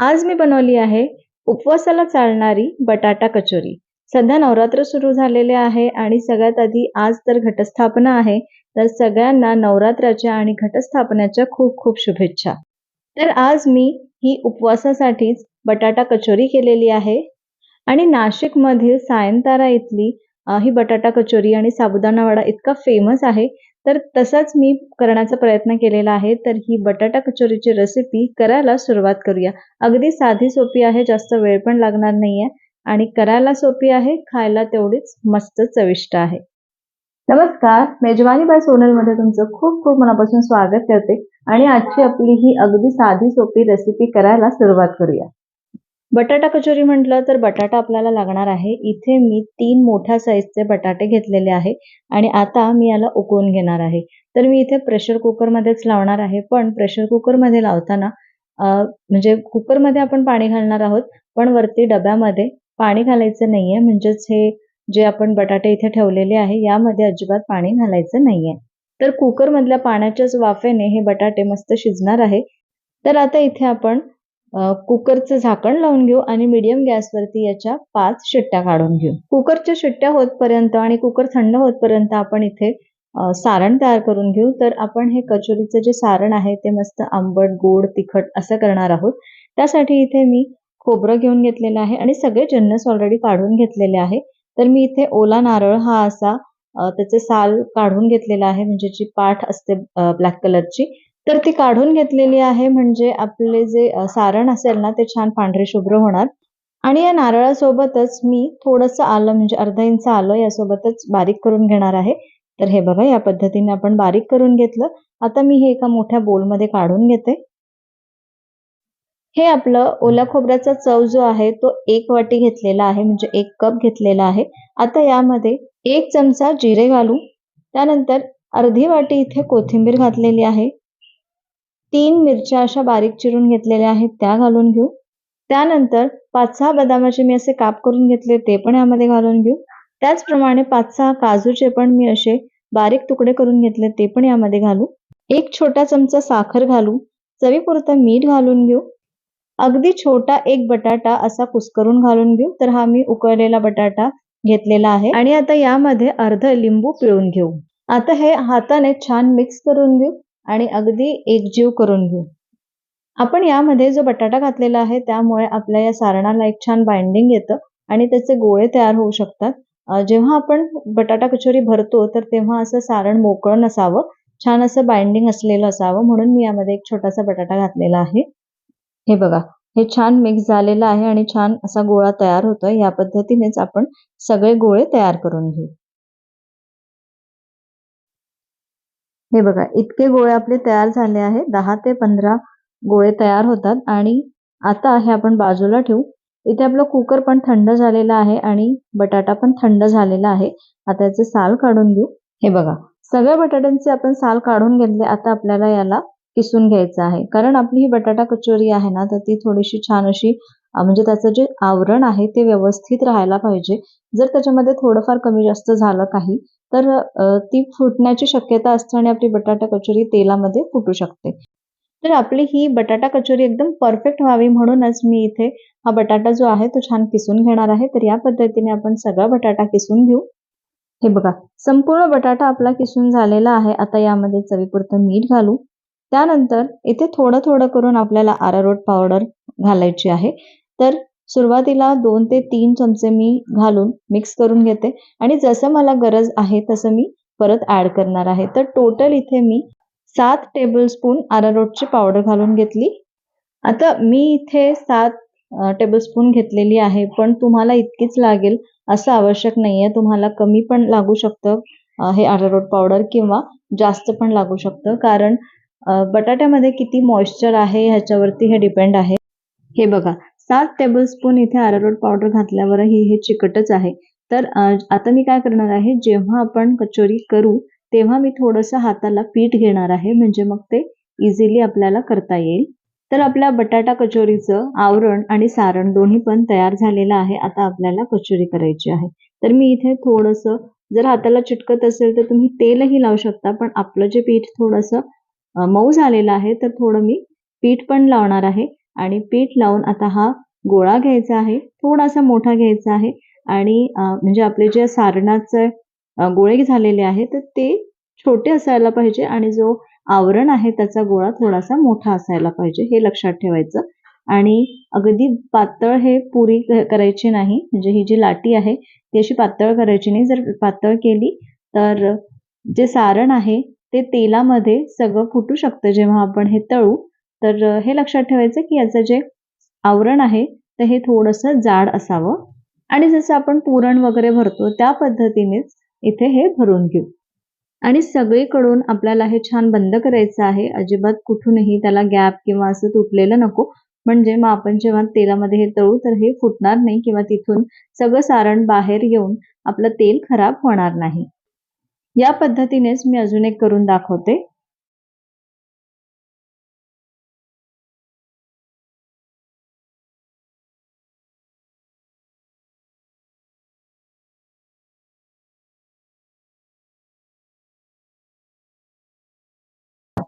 आज मी बनवली आहे उपवासाला चालणारी बटाटा कचोरी. सध्या नवरात्र सुरू झालेले आहे आणि सगळ्यात आधी आज तर घटस्थापना आहे तर सगळ्यांना नवरात्राच्या आणि घटस्थापनाच्या खूप खूप शुभेच्छा. तर आज मी ही उपवासासाठीच बटाटा कचोरी केलेली आहे आणि नाशिकमधील सायंतारा इथली ही बटाटा कचोरी आणि साबुदाणा वडा इतका फेमस आहे तर तसाच मी करण्याचा प्रयत्न केलेला आहे. तर ही बटाटा कचोरीची रेसिपी करायला सुरुवात करूया. अगदी साधी सोपी आहे जास्त वेळ पण लागणार नाहीये. आणि करायला सोपी आहे खायला तेवढीच मस्त चविष्ट आहे. नमस्कार मेजवानी बाय सोनलमध्ये तुमचं खूप खूप मनापासून स्वागत करते. आणि आजची आपली ही अगदी साधी सोपी रेसिपी करायला सुरुवात करूया. बटाटा कचोरी म्हटलं तर बटाटा आपल्याला लागणार आहे. इथे मी तीन मोठ्या साईजचे बटाटे घेतलेले आहे आणि आता मी याला उकळून घेणार आहे. तर मी इथे प्रेशर कुकरमध्येच लावणार आहे. पण प्रेशर कुकरमध्ये लावताना म्हणजे कुकरमध्ये आपण पाणी घालणार आहोत पण वरती डब्यामध्ये पाणी घालायचं नाहीये. म्हणजेच हे जे आपण बटाटे इथे ठेवलेले आहे यामध्ये अजिबात पाणी घालायचं नाहीये. तर कुकरमधल्या पाण्याच्याच वाफेने हे बटाटे मस्त शिजणार आहे. तर आता इथे आपण कुकरचं झाकण लावून घेऊ आणि मीडियम गॅसवरती याच्या पाच शिट्ट्या काढून घेऊ. कुकरच्या शिट्ट्या होतपर्यंत आणि कुकर थंड होतपर्यंत आपण इथे सारण तयार करून घेऊ. तर आपण हे कचोरीचं जे सारण आहे ते मस्त आंबट गोड तिखट असं करणार आहोत. त्यासाठी इथे मी खोबरं घेऊन घेतलेलं आहे आणि सगळे जन्नस ऑलरेडी काढून घेतलेले आहे. तर मी इथे ओला नारळ हा असा त्याचे साल काढून घेतलेला आहे. म्हणजे जी पाठ असते ब्लॅक कलरची तर ती काढून घेतलेली आहे म्हणजे आपले जे सारण असेल ना ते छान पांढरे शुभ्र होणार. आणि या नारळासोबतच मी थोडंसं आलं म्हणजे अर्धा इंच आलं यासोबतच बारीक करून घेणार आहे. तर हे बघा या पद्धतीने आपण बारीक करून घेतलं. आता मी हे एका मोठ्या बोलमध्ये काढून घेते. हे आपलं ओल्या खोबऱ्याचा चव जो आहे तो एक वाटी घेतलेला आहे म्हणजे एक कप घेतलेला आहे. आता यामध्ये एक चमचा जिरे घालू. त्यानंतर अर्धी वाटी इथे कोथिंबीर घातलेली आहे. तीन मिरच्या अशा बारीक चिरून घेतलेल्या आहेत त्या घालून घेऊ. त्यानंतर पाच सहा बदामाचे मी असे काप करून घेतले ते पण यामध्ये घालून घेऊ. त्याचप्रमाणे पाच सहा काजूचे पण मी असे बारीक तुकडे करून घेतले ते पण यामध्ये घालू. एक छोटा चमचा साखर घालू. चवीपुरतं मीठ घालून घेऊ. अगदी छोटा एक बटाटा असा कुसकरून घालून घेऊ. तर हा मी उकळलेला बटाटा घेतलेला आहे. आणि आता यामध्ये अर्ध लिंबू पिळून घेऊ. आता हे हाताने छान मिक्स करून घेऊ. आणि अगदी एकजीव करून घेऊ. आपण यामध्ये जो बटाटा घातलेला आहे त्यामुळे आपल्या या सारणाला एक छान बाइंडिंग येतं आणि त्याचे गोळे तयार होऊ शकतात. जेव्हा आपण बटाटा कचोरी भरतो तर तेव्हा असं सारण मोकळं नसावं छान असं बाइंडिंग असलेलं असावं म्हणून मी यामध्ये एक छोटासा बटाटा घातलेला आहे. हे बघा हे छान मिक्स झालेलं आहे आणि छान असा गोळा तयार होतोय. या पद्धतीनेच आपण सगळे गोळे तयार करून घेऊ. हे बघा इतके गोळे आपले तयार झाले आहे दहा ते पंधरा गोळे तयार होतात. आणि आता हे आपण बाजूला ठेवू. इथे आपलं कुकर पण थंड झालेला आहे आणि बटाटा पण थंड झालेला आहे. आता याचे साल काढून घेऊ. हे बघा सगळ्या बटाट्यांचे आपण साल काढून घेतले. आता आपल्याला याला किसून घ्यायचं आहे. कारण आपली ही बटाटा कचोरी आहे ना तर ती थोडीशी छान अशी म्हणजे त्याचं जे आवरण आहे ते व्यवस्थित राहायला पाहिजे. जर त्याच्यामध्ये थोडंफार कमी जास्त झालं काही तर ती फुटण्याची शक्यता असते आणि आपली बटाटा कचोरी तेलामध्ये फुटू शकते. तर आपली ही बटाटा कचोरी एकदम परफेक्ट व्हावी म्हणूनच मी इथे हा बटाटा जो आहे तो छान किसून घेणार आहे. तर या पद्धतीने आपण सगळा बटाटा किसून घेऊ. हे बघा संपूर्ण बटाटा आपला किसून झालेला आहे. आता यामध्ये चवीपुरतं मीठ घालू. त्यानंतर इथे थोडं थोडं करून आपल्याला आरारोट पावडर घालायची आहे. तर सुरुवातीला दोन ते तीन चमचे मी घालून मिक्स करून घेते. आणि जसं मला गरज आहे तसं मी परत ऍड करणार आहे. तर टोटल इथे मी सात टेबलस्पून आरारोटची पावडर घालून घेतली. आता मी इथे सात टेबलस्पून घेतलेली आहे पण तुम्हाला इतकीच लागेल असं आवश्यक नाहीये. तुम्हाला कमी पण लागू शकतं हे आरारोट पावडर किंवा जास्त पण लागू शकतं. कारण बटाट्यामध्ये किती मॉइश्चर आहे ह्याच्यावरती हे डिपेंड आहे. हे बघा सात टेबलस्पून इथे अरारोट पावडर घातल्यावरही हे चिकटच आहे. तर आता मी काय करणार आहे जेव्हा आपण कचोरी करू तेव्हा मी थोडंसं हाताला पीठ घेणार आहे म्हणजे मग ते इझिली आपल्याला करता येईल. तर आपल्या बटाटा कचोरीचं आवरण आणि सारण दोन्ही पण तयार झालेलं आहे आता आपल्याला कचोरी करायची आहे. तर मी इथे थोडंसं जर हाताला चिटकत असेल तर तुम्ही तेलही लावू शकता पण आपलं जे पीठ थोडंसं मऊ झालेलं आहे तर थोडं मी पीठ पण लावणार आहे. आणि पीठ लावून आता हा गोळा घ्यायचा आहे थोडासा मोठा घ्यायचा आहे आणि म्हणजे आपले जे सारणाचे गोळे झालेले आहेत तर ते छोटे असायला पाहिजे आणि जो आवरण आहे त्याचा गोळा थोडासा मोठा असायला पाहिजे हे लक्षात ठेवायचं. आणि अगदी पातळ हे पुरी करायची नाही म्हणजे ही जी लाटी आहे ती अशी पातळ करायची नाही. जर पातळ केली तर जे सारण आहे ते तेलामध्ये सगळं फुटू शकतं. जेव्हा आपण हे तळू तर हे लक्षात ठेवायचं की याचं जे आवरण आहे तर हे थोडंसं जाड असावं. आणि जसं आपण पुरण वगैरे भरतो त्या पद्धतीनेच इथे हे भरून घेऊ. आणि सगळीकडून आपल्याला हे छान बंद करायचं आहे. अजिबात कुठूनही त्याला गॅप किंवा असं तुटलेलं नको. म्हणजे मग आपण जेव्हा तेलामध्ये हे तळू तर हे फुटणार नाही किंवा तिथून सगळं सारण बाहेर येऊन आपलं तेल खराब होणार नाही. या पद्धतीनेच मी अजून एक करून दाखवते.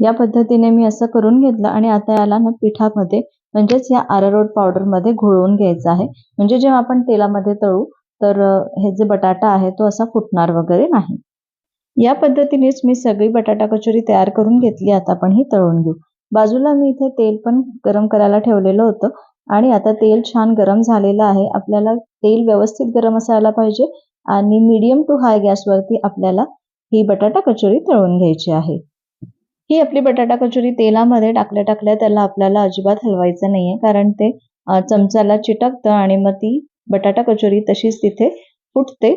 या पद्धतीने मी असं करून घेतलं आणि आता याला ना पिठामध्ये म्हणजेच या आरारोट पावडरमध्ये घोळवून घ्यायचं आहे. म्हणजे जेव्हा आपण तेलामध्ये तळू तर हे जे बटाटा आहे तो असा फुटणार वगैरे नाही. या पद्धतीनेच मी सगळी बटाटा कचोरी तयार करून घेतली आता आपण ही तळून घेऊ. बाजूला मी इथे तेल पण गरम करायला ठेवलेलं होतं आणि आता तेल छान गरम झालेलं आहे. आपल्याला तेल व्यवस्थित गरम असायला पाहिजे आणि मीडियम टू हाय गॅसवरती आपल्याला ही बटाटा कचोरी तळून घ्यायची आहे. ही आपली बटाटा कचोरी तेलामध्ये टाकल्या टाकल्या त्याला आपल्याला अजिबात हलवायचं नाहीये कारण ते चमचाला चमच्याला चिटकतं आणि मग ती बटाटा कचोरी तशीच तिथे फुटते.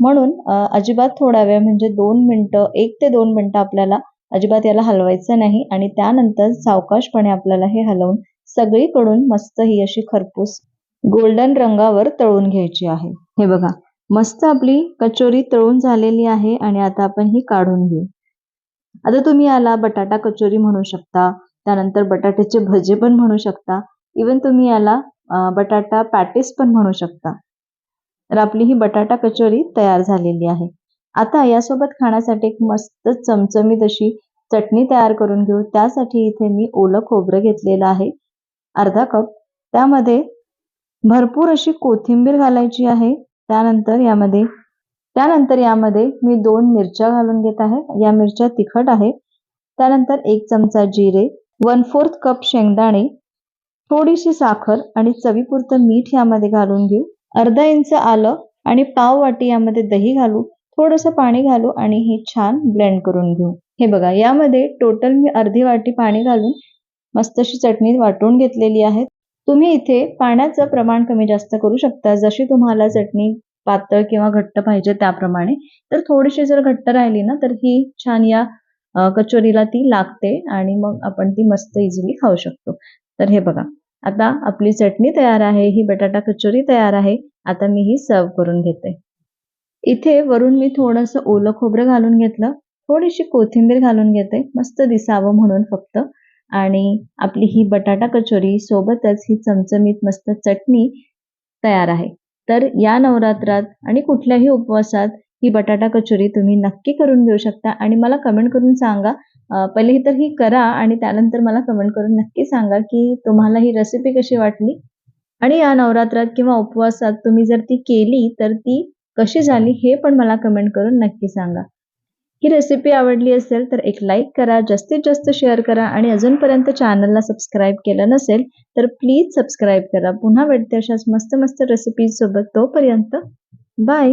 म्हणून अजिबात थोडा वेळ म्हणजे दोन मिनिटं एक ते दोन मिनिटं आपल्याला अजिबात याला हलवायचं नाही आणि त्यानंतर सावकाशपणे आपल्याला हे हलवून सगळीकडून मस्त ही अशी खरपूस गोल्डन रंगावर तळून घ्यायची आहे. हे बघा मस्त आपली कचोरी तळून झालेली आहे आणि आता आपण ही काढून घेऊ. आता तुम्ही याला बटाटा कचोरी म्हणू शकता त्यानंतर बटाट्याचे भजे पण म्हणू शकता. इवन तुम्ही याला बटाटा पॅटीस पण म्हणू शकता. तर आपली ही बटाटा कचोरी तयार झालेली आहे. आता यासोबत खाण्यासाठी एक मस्त चमचमीत अशी चटणी तयार करून घेऊ. त्यासाठी इथे मी ओलं खोबरं घेतलेलं आहे. अर्धा कप. त्यामध्ये भरपूर अशी कोथिंबीर घालायची आहे. त्यानंतर यामध्ये त्यानंतर यामध्ये मी दोन मिरच्या घालून घेत आहे. या मिरच्या तिखट आहे. त्यानंतर एक चमचा जिरे वन फोर्थ कप शेंगदाणे थोडीशी साखर आणि चवीपुरतं मीठ यामध्ये घालून घेऊ. अर्धा इंच आलं आणि पाव वाटी यामध्ये दही घालू. थोडंसं पाणी घालू आणि हे छान ब्लेंड करून घेऊ. हे बघा यामध्ये टोटल मी अर्धी वाटी पाणी घालून मस्त अशी चटणी वाटून घेतलेली आहे. तुम्ही इथे पाण्याचं प्रमाण कमी जास्त करू शकता. जशी तुम्हाला चटणी पातळ किंवा घट्ट पाहिजे त्याप्रमाणे. तर थोडीशी जर घट्ट राहिली ना तर ही छान या कचोरीला ती लागते आणि मग आपण ती मस्त इझिली खाऊ शकतो. तर हे बघा. आता आपली चटणी तयार आहे ही बटाटा कचोरी तयार आहे. आता मी ही सर्व करून घेते. इथे वरून मी थोडंसं ओलं खोबरं घालून घेतलं. थोडीशी कोथिंबीर घालून घेते. मस्त दिसावं म्हणून फक्त. आणि आपली ही बटाटा कचोरी सोबतच ही चमचमीत मस्त चटणी तयार आहे. तर या नवरात्रात आणि कुठल्याही उपवासात ही बटाटा कचोरी तुम्ही नक्की करून घेऊ शकता. आणि मला कमेंट करून सांगा पहिले तर ही करा आणि त्यानंतर मला कमेंट करून नक्की सांगा की तुम्हाला ही रेसिपी कशी वाटली? आणि या नवरात्रात किंवा उपवासात तुम्ही जर ती केली तर ती कशी झाली हे पण मला कमेंट करून नक्की सांगा. ही रेसिपी आवडली असेल तर एक लाईक करा जास्तीत जास्त शेअर करा आणि अजूनपर्यंत चॅनलला सबस्क्राईब केलं नसेल तर प्लीज सबस्क्राईब करा. पुन्हा भेटते अशाच मस्त मस्त रेसिपीज सोबत. तोपर्यंत बाय